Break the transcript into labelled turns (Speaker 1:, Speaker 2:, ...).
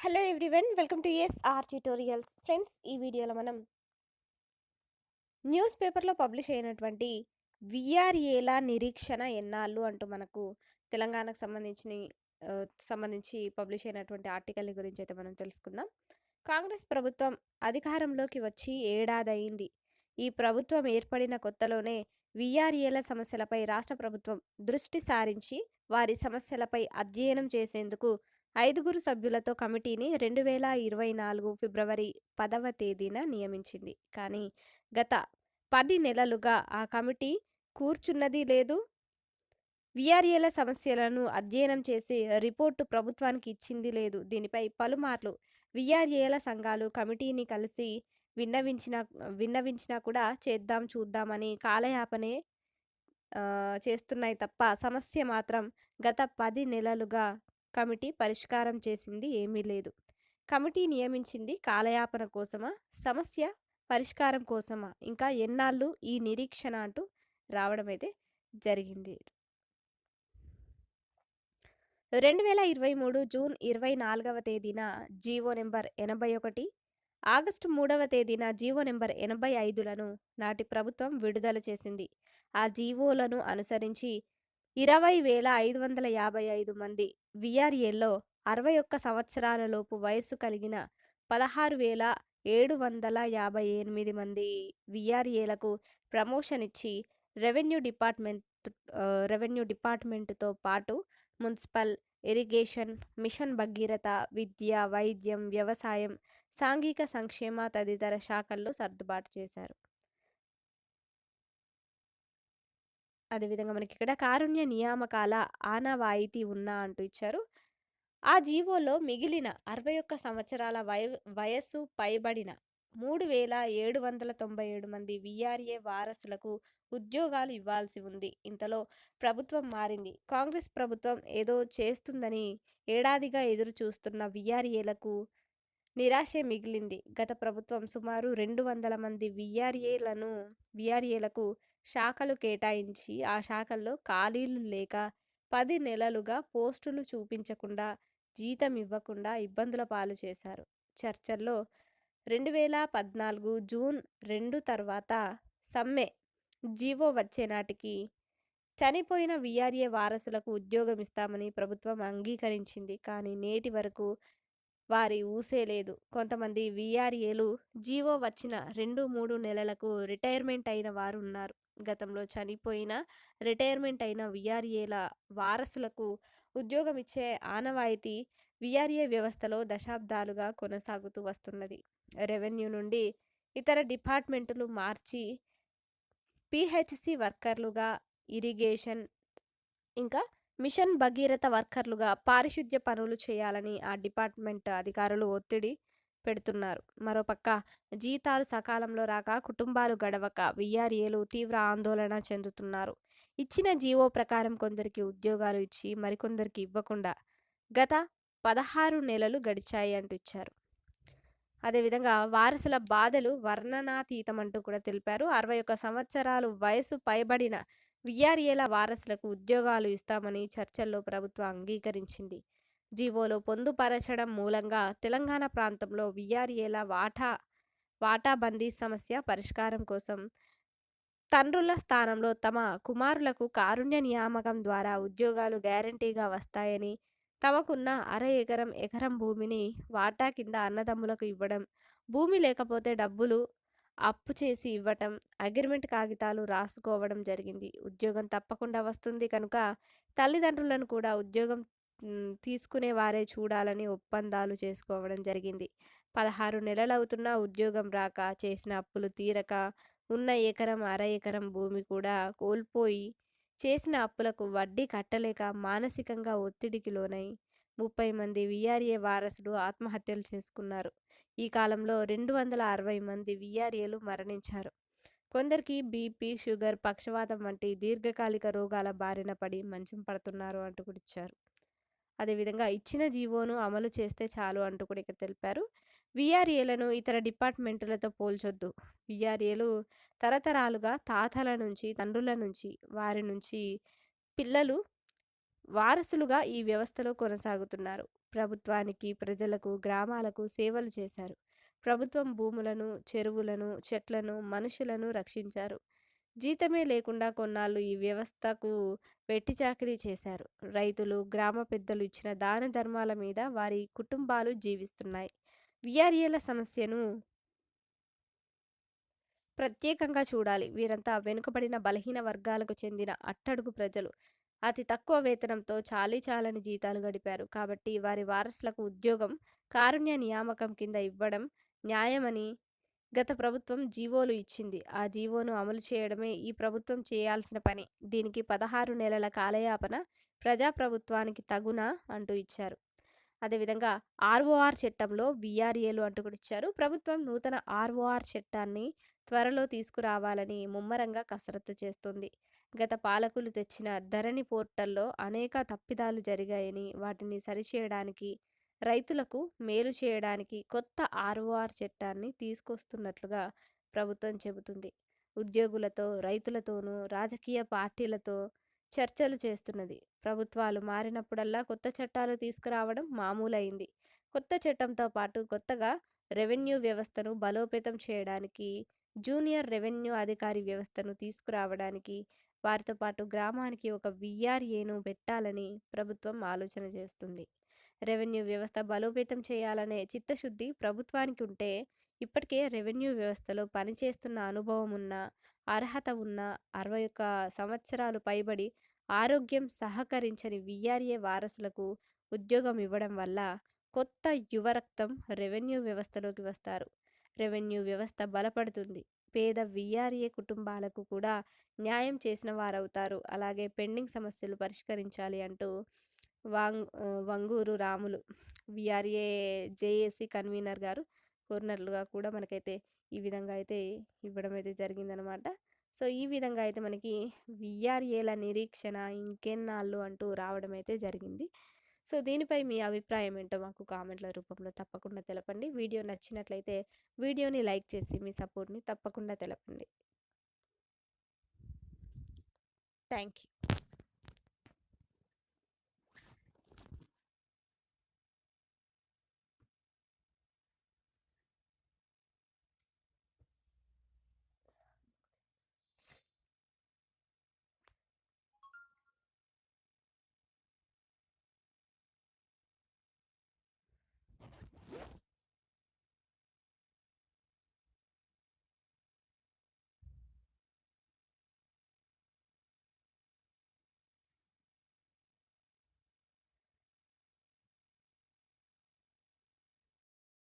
Speaker 1: Hello everyone welcome to S R tutorials friends ఈ వీడియోలో మనం న్యూస్ పేపర్లో పబ్లిష్ అయినటువంటి విఆర్ఏల నిరీక్షణ ఎన్నాళ్ళు అంటూ మనకు తెలంగాణకు సంబంధించిన సంబంధించి పబ్లిష్ అయినటువంటి ఆర్టికల్ గురించి అయితే మనం తెలుసుకుందాం. కాంగ్రెస్ ప్రభుత్వం అధికారంలోకి వచ్చి ఏడాది అయింది ఈ ప్రభుత్వం ఏర్పడిన కొత్తలోనే విఆర్ఏల సమస్యలపై రాష్ట్ర ప్రభుత్వం దృష్టి సారించి వారి సమస్యలపై అధ్యయనం చేసేందుకు ఐదుగురు సభ్యులతో కమిటీని రెండు వేల ఇరవై నాలుగు ఫిబ్రవరి పదవ తేదీన నియమించింది. కానీ గత పది నెలలుగా ఆ కమిటీ కూర్చున్నది లేదు. విఆర్ఏల సమస్యలను అధ్యయనం చేసి రిపోర్టు ప్రభుత్వానికి ఇచ్చింది లేదు. దీనిపై పలుమార్లు విఆర్ఏల సంఘాలు కమిటీని కలిసి విన్నవించిన విన్నవించినా కూడా చేద్దాం చూద్దామని కాలయాపనే చేస్తున్నాయి తప్ప సమస్య మాత్రం గత పది నెలలుగా కమిటీ పరిష్కారం చేసింది ఏమీ లేదు. కమిటీ నియమించింది కాలయాపన కోసమా సమస్య పరిష్కారం కోసమా? ఇంకా ఎన్నాళ్ళు ఈ నిరీక్షణ అంటూ రావడం అయితే జరిగింది. రెండు వేల ఇరవై మూడు జూన్ ఇరవై నాలుగవ తేదీన జీవో నెంబర్ ఎనభై ఒకటి ఆగస్టు మూడవ తేదీన జీవో నెంబర్ ఎనభై ఐదులను నాటి ప్రభుత్వం విడుదల చేసింది. ఆ జీవోలను అనుసరించి ఇరవై వేల ఐదు వందల యాభై ఐదు మంది విఆర్ఏలో అరవై ఒక్క సంవత్సరాలలోపు వయస్సు కలిగిన పదహారు వేల ఏడు వందల యాభై ఎనిమిది మంది విఆర్ఏలకు ప్రమోషన్ ఇచ్చి రెవెన్యూ డిపార్ట్మెంట్ రెవెన్యూ డిపార్ట్మెంట్తో పాటు మున్సిపల్ ఇరిగేషన్ మిషన్ భగీరథ విద్య వైద్యం వ్యవసాయం సాంఘిక సంక్షేమ తదితర శాఖల్లో సర్దుబాటు చేశారు. అదేవిధంగా మనకి ఇక్కడ కారుణ్య నియామకాల ఆనవాయితీ ఉన్నా అంటూ ఇచ్చారు. ఆ జీవోలో మిగిలిన అరవై ఒక్క సంవత్సరాల వయ వయస్సు పైబడిన మూడు వేల ఏడు వందల తొంభై ఏడు మంది విఆర్ఏ వారసులకు ఉద్యోగాలు ఇవ్వాల్సి ఉంది. ఇంతలో ప్రభుత్వం మారింది. కాంగ్రెస్ ప్రభుత్వం ఏదో చేస్తుందని ఏడాదిగా ఎదురు చూస్తున్న విఆర్ఏలకు నిరాశే మిగిలింది. గత ప్రభుత్వం సుమారు రెండు వందల మంది విఆర్ఏలను విఆర్ఏలకు శాఖలు కేటాయించి ఆ శాఖల్లో ఖాళీలు లేక పది నెలలుగా పోస్టులు చూపించకుండా జీతం ఇవ్వకుండా ఇబ్బందుల పాలు చేశారు. చర్చల్లో రెండు వేల పద్నాలుగు జూన్ రెండు తర్వాత సమ్మె జీవో వచ్చే నాటికి చనిపోయిన విఆర్ఏ వారసులకు ఉద్యోగం ఇస్తామని ప్రభుత్వం అంగీకరించింది. కానీ నేటి వరకు వారి ఊసే లేదు. కొంతమంది విఆర్ఏలు జీవో వచ్చిన రెండు మూడు నెలలకు రిటైర్మెంట్ అయిన వారు ఉన్నారు గతంలో చనిపోయిన రిటైర్మెంట్ అయిన విఆర్ఏల వారసులకు ఉద్యోగం ఇచ్చే ఆనవాయితీ విఆర్ఏ వ్యవస్థలో దశాబ్దాలుగా కొనసాగుతూ వస్తున్నది. రెవెన్యూ నుండి ఇతర డిపార్ట్మెంటులు మార్చి పిహెచ్సి వర్కర్లుగా ఇరిగేషన్ ఇంకా మిషన్ భగీరథ వర్కర్లుగా పారిశుద్ధ్య పనులు చేయాలని ఆ డిపార్ట్మెంట్ అధికారులు ఒత్తిడి పెడుతున్నారు. మరోపక్క జీతాలు సకాలంలో రాక కుటుంబాలు గడవక విఆర్ఏలు తీవ్ర ఆందోళన చెందుతున్నారు. ఇచ్చిన జీవో ప్రకారం కొందరికి ఉద్యోగాలు ఇచ్చి మరికొందరికి ఇవ్వకుండా గత పదహారు నెలలు గడిచాయి అంటూ ఇచ్చారు. అదేవిధంగా వారసుల బాధలు వర్ణనాతీతం అంటూ కూడా తెలిపారు. అరవై ఒక్క సంవత్సరాలు వయసు పైబడిన విఆర్ఏల వారసులకు ఉద్యోగాలు ఇస్తామని చర్చల్లో ప్రభుత్వం అంగీకరించింది. జీవోలో పొందుపరచడం మూలంగా తెలంగాణ ప్రాంతంలో విఆర్ఏల వాటా వాటాబందీ సమస్య పరిష్కారం కోసం తండ్రుల స్థానంలో తమ కుమారులకు కారుణ్య నియామకం ద్వారా ఉద్యోగాలు గ్యారంటీగా వస్తాయని తమకున్న అర ఎకరం ఎకరం భూమిని వాటా కింద అన్నదమ్ములకు ఇవ్వడం భూమి లేకపోతే డబ్బులు అప్పు చేసి ఇవ్వటం అగ్రిమెంట్ కాగితాలు రాసుకోవడం జరిగింది. ఉద్యోగం తప్పకుండా వస్తుంది కనుక తల్లిదండ్రులను కూడా ఉద్యోగం తీసుకునే వారే చూడాలని ఒప్పందాలు చేసుకోవడం జరిగింది. పదహారు నెలలవుతున్నా ఉద్యోగం రాక చేసిన అప్పులు తీరక ఉన్న ఎకరం అర ఎకరం భూమి కూడా కోల్పోయి చేసిన అప్పులకు వడ్డీ కట్టలేక మానసికంగా ఒత్తిడికి లోనై ముప్పై మంది విఆర్ఏ వారసులు ఆత్మహత్యలు చేసుకున్నారు. ఈ కాలంలో రెండు వందల అరవై మంది విఆర్ఏలు మరణించారు. కొందరికి బీపీ షుగర్ పక్షవాతం వంటి దీర్ఘకాలిక రోగాల బారిన పడి మంచం పడుతున్నారు అంటూ కూడా ఇచ్చారు. అదేవిధంగా ఇచ్చిన జీవోను అమలు చేస్తే చాలు అంటూ కూడా ఇక్కడ తెలిపారు. విఆర్ఏలను ఇతర డిపార్ట్మెంటులతో పోల్చొద్దు. విఆర్ఏలు తరతరాలుగా తాతల నుంచి తండ్రుల నుంచి వారి నుంచి పిల్లలు వారసులుగా ఈ వ్యవస్థలో కొనసాగుతున్నారు ప్రభుత్వానికి, ప్రజలకు, గ్రామాలకు సేవలు చేశారు. ప్రభుత్వం భూములను, చెరువులను, చెట్లను, మనుషులను రక్షించారు. జీతమే లేకుండా కొన్నాళ్ళు ఈ వ్యవస్థకు వెట్టిచాకిరీ చేశారు. రైతులు, గ్రామ పెద్దలు ఇచ్చిన దాన ధర్మాల మీద వారి కుటుంబాలు జీవిస్తున్నాయి. విఆర్ఏల సమస్యను ప్రత్యేకంగా చూడాలి. వీరంతా వెనుకబడిన బలహీన వర్గాలకు చెందిన అట్టడుగు ప్రజలు. అతి తక్కువ వేతనంతో చాలీచాలని జీతాలు గడిపారు. కాబట్టి వారి వారసులకు ఉద్యోగం కారుణ్య నియామకం కింద ఇవ్వడం న్యాయమని గత ప్రభుత్వం జీవోలు ఇచ్చింది. ఆ జీవోను అమలు చేయడమే ఈ ప్రభుత్వం చేయాల్సిన పని. దీనికి పదహారు నెలల కాలయాపన ప్రజాప్రభుత్వానికి తగునా అంటూ ఇచ్చారు. అదేవిధంగా ఆర్ఓఆర్ చట్టంలో విఆర్ఏలు అంటూ కూడా ఇచ్చారు. ప్రభుత్వం నూతన ఆర్ఓఆర్ చట్టాన్ని త్వరలో తీసుకురావాలని ముమ్మరంగా కసరత్తు చేస్తుంది గత పాలకులు తెచ్చిన ధరణి పోర్టల్లో అనేక తప్పిదాలు జరిగాయని, వాటిని సరిచేయడానికి, రైతులకు మేలు చేయడానికి కొత్త ఆర్ఓఆర్ చట్టాన్ని తీసుకొస్తున్నట్లుగా ప్రభుత్వం చెబుతుంది. ఉద్యోగులతో, రైతులతోనూ, రాజకీయ పార్టీలతో చర్చలు చేస్తున్నది. ప్రభుత్వాలు మారినప్పుడల్లా కొత్త చట్టాలు తీసుకురావడం మామూలైంది. కొత్త చట్టంతో పాటు కొత్తగా రెవెన్యూ వ్యవస్థను బలోపేతం చేయడానికి, జూనియర్ రెవెన్యూ అధికారి వ్యవస్థను తీసుకురావడానికి, వారితో పాటు గ్రామానికి ఒక వీఆర్ఏను పెట్టాలని ప్రభుత్వం ఆలోచన చేస్తుంది. రెవెన్యూ వ్యవస్థ బలోపేతం చేయాలనే చిత్తశుద్ధి ప్రభుత్వానికి ఉంటే, ఇప్పటికే రెవెన్యూ వ్యవస్థలో పనిచేస్తున్న అనుభవం ఉన్న, అర్హత ఉన్న, అరవై ఒక్క సంవత్సరాలు పైబడి ఆరోగ్యం సహకరించని వీఆర్ఏ వారసులకు ఉద్యోగం ఇవ్వడం వల్ల కొత్త యువరక్తం రెవెన్యూ వ్యవస్థలోకి వస్తారు. రెవెన్యూ వ్యవస్థ బలపడుతుంది. పేద వీఆర్ఏ కుటుంబాలకు కూడా న్యాయం చేసిన వారవుతారు. అలాగే పెండింగ్ సమస్యలు పరిష్కరించాలి అంటూ వాంగ్ Vangoor Ramulu VRA JAC convener గారు కోరినట్లుగా కూడా మనకైతే ఈ విధంగా అయితే ఇవ్వడం అయితే జరిగిందనమాట. సో, ఈ విధంగా అయితే మనకి వీఆర్ఏల నిరీక్షణ ఇంకెన్నాళ్ళు అంటూ రావడం అయితే జరిగింది. సో, దీనిపై మీ అభిప్రాయం ఏంటో మాకు కామెంట్ల రూపంలో తప్పకుండా తెలపండి. వీడియో నచ్చినట్లయితే వీడియోని లైక్ చేసి మీ సపోర్ట్‌ని తప్పకుండా తెలపండి. Thank you.